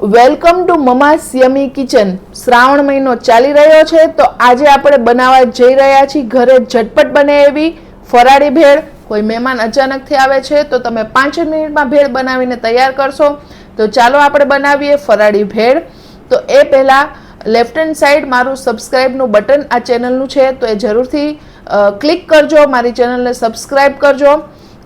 Welcome to મમા સિયમી kitchen. Shravan મહિનો ચાલી રહ્યો છે, તો આજે આપણે બનાવવા જઈ રહ્યા છીએ. ઘરે ઝટપટ બને એવી ફરાળી ભેળ. કોઈ મહેમાન અચાનકથી આવે છે, તો તમે પાંચ મિનિટમાં ભેળ બનાવીને તૈયાર કરશો. તો ચાલો આપણે બનાવીએ ફરાળી ભેળ. તો એ પહેલાં લેફ્ટ હેન્ડ સાઈડ મારું સબસ્ક્રાઈબનું બટન આ ચેનલનું છે, તો એ જરૂરથી ક્લિક કરજો, મારી ચેનલને સબસ્ક્રાઈબ કરજો,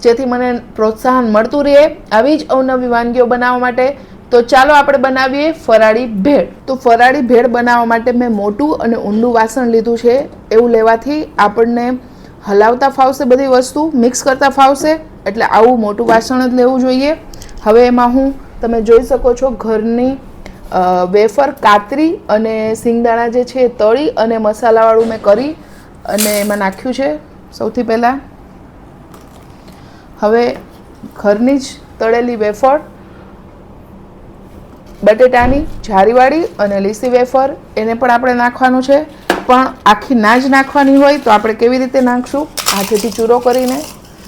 જેથી મને પ્રોત્સાહન મળતું રહે. આવી જ અવનવી વાનગીઓ બનાવવા માટે તો ચાલો આપણે બનાવીએ ફરાળી ભેળ. તો ફરાળી ભેળ બનાવવા માટે મેં મોટું અને ઊંડું વાસણ લીધું છે. એવું લેવાથી આપણને હલાવતા ફાવશે બધી વસ્તુ, મિક્સ કરતા ફાવશે, એટલે આવું મોટું વાસણ જ લેવું જોઈએ. હવે એમાં હું, તમે જોઈ શકો છો ઘરની વેફર કાતરી અને સિંગદાણા જે છે તળી અને મસાલાવાળું મેં કરી અને એમાં નાખ્યું છે સૌથી પહેલાં. હવે ઘરની જ તળેલી વેફર બટેટાની જારીવાળી અને લીસી વેફર એને પણ આપણે નાખવાનું છે. પણ આખી ના જ નાખવાની હોય તો આપણે કેવી રીતે નાખશું? હાથેથી ચૂરો કરીને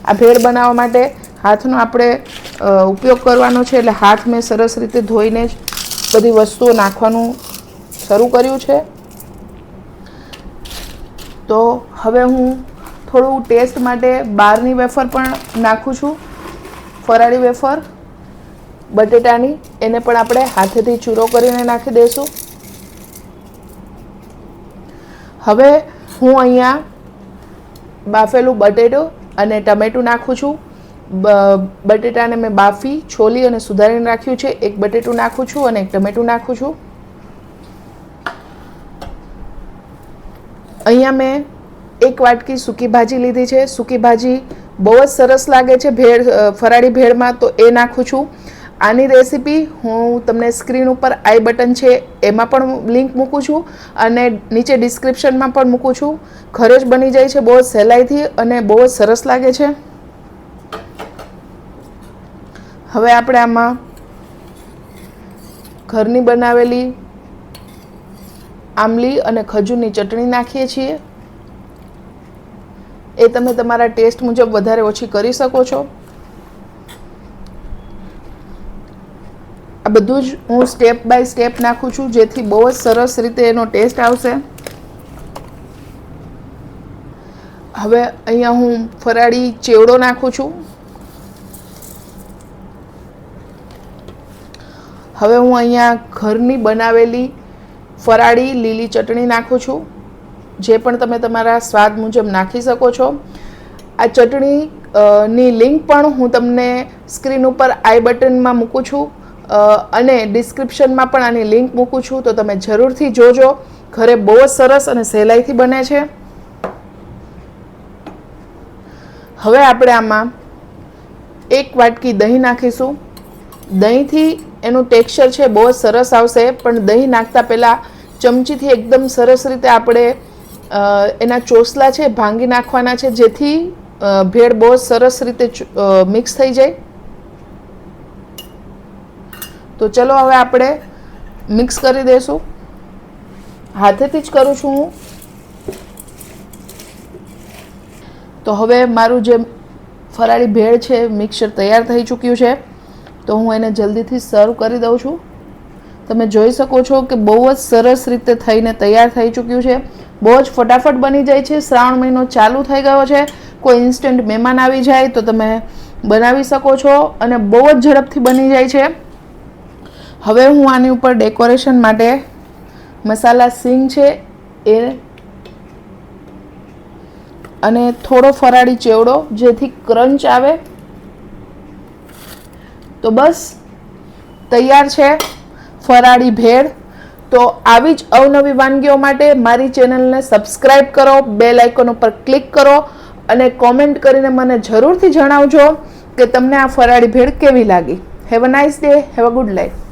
આ ભેળ બનાવવા માટે હાથનો આપણે ઉપયોગ કરવાનો છે. એટલે હાથ મેં સરસ રીતે ધોઈને જ બધી વસ્તુઓ નાખવાનું શરૂ કર્યું છે. તો હવે હું થોડું ટેસ્ટ માટે બહારની વેફર પણ નાખું છું. ફરાળી વેફર. બટેટાની એને પણ આપણે હાથેથી ચૂરો કરીને નાખી દઈશું હવે હું અહીંયા બાફેલું બટેટું અને ટમેટું નાખું છું. બટેટાને મેં બાફી, છોલી અને સુધારીને રાખ્યું છે. એક બટેટું નાખું છું અને એક ટમેટું નાખું છું. અહીંયા મેં એક વાટકી સૂકી ભાજી લીધી છે. સૂકી ભાજી બહુ જ સરસ લાગે છે. ભેળ ફરાળી ભેળમાં તો એ નાખું છું. આની રેસીપી હું તમને સ્ક્રીન ઉપર આઈ બટન છે, એમાં પણ લિંક મૂકું છું અને નીચે ડિસ્ક્રિપ્શનમાં પણ મૂકું છું. ઘરે જ બની જાય છે, બહુ જ સહેલાઈથી અને બહુ જ સરસ લાગે છે. હવે આપણે આમાં ઘરની બનાવેલી આમલી અને ખજૂરની ચટણી નાખીએ છીએ. એ તમે તમારા ટેસ્ટ મુજબ વધારે ઓછી કરી શકો છો. બધું જ હું સ્ટેપ બાય સ્ટેપ નાખું છું, જેથી બહુ જ સરસ રીતે એનો ટેસ્ટ આવશે. હવે અહીંયા હું ફરાળી ચેવડો નાખું છું. હવે હું અહીંયા ઘરની બનાવેલી ફરાળી લીલી ચટણી નાખું છું, જે પણ તમે તમારા સ્વાદ મુજબ નાખી શકો છો. આ ચટણી ની લિંક પણ હું તમને સ્ક્રીન ઉપર આઈ બટનમાં મૂકું છું. અને ડિસ્ક્રિપ્શનમાં પણ આની લિંક મૂકું છું, તો તમે જરૂરથી જોજો. ઘરે બહુ જ સરસ અને સહેલાઈથી બને છે. હવે આપણે આમાં એક વાટકી દહીં નાખીશું. દહીંથી એનું ટેક્સચર છે બહુ જ સરસ આવશે, પણ દહીં નાખતા પહેલાં ચમચીથી એકદમ સરસ રીતે આપણે એના ચોસલા છે ભાંગી નાખવાના છે, જેથી ભેળ બહુ સરસ રીતે મિક્સ થઈ જાય. તો ચલો હવે આપણે મિક્સ કરી દઈશું હાથેથી જ કરું છું હું. તો હવે મારું જે ફરાળી ભેળ છે, મિક્સર તૈયાર થઈ ચૂક્યું છે. તો હું એને જલ્દીથી સર્વ કરી દઉં છું. તમે જોઈ શકો છો કે બહુ જ સરસ રીતે થઈને તૈયાર થઈ ચૂક્યું છે. બહુ જ ફટાફટ બની જાય છે. શ્રાવણ મહિનો ચાલુ થઈ ગયો છે. કોઈ ઇન્સ્ટન્ટ મહેમાન આવી જાય તો તમે બનાવી શકો છો અને બહુ જ ઝડપથી બની જાય છે. હવે હું આની ઉપર ડેકોરેશન માટે મસાલા સિંગ છે એ અને થોડો ફરાળી ચેવડો જેથી ક્રંચ આવે. તો બસ, તૈયાર છે ફરાળી ભેળ. તો આવી જ અવનવી વાનગીઓ માટે મારી ચેનલને સબસ્ક્રાઇબ કરો બેલ આઇકોન ઉપર ક્લિક કરો અને કોમેન્ટ કરીને મને જરૂરથી જણાવજો કે તમને આ ફરાળી ભેળ કેવી લાગી. Have a nice day have a good life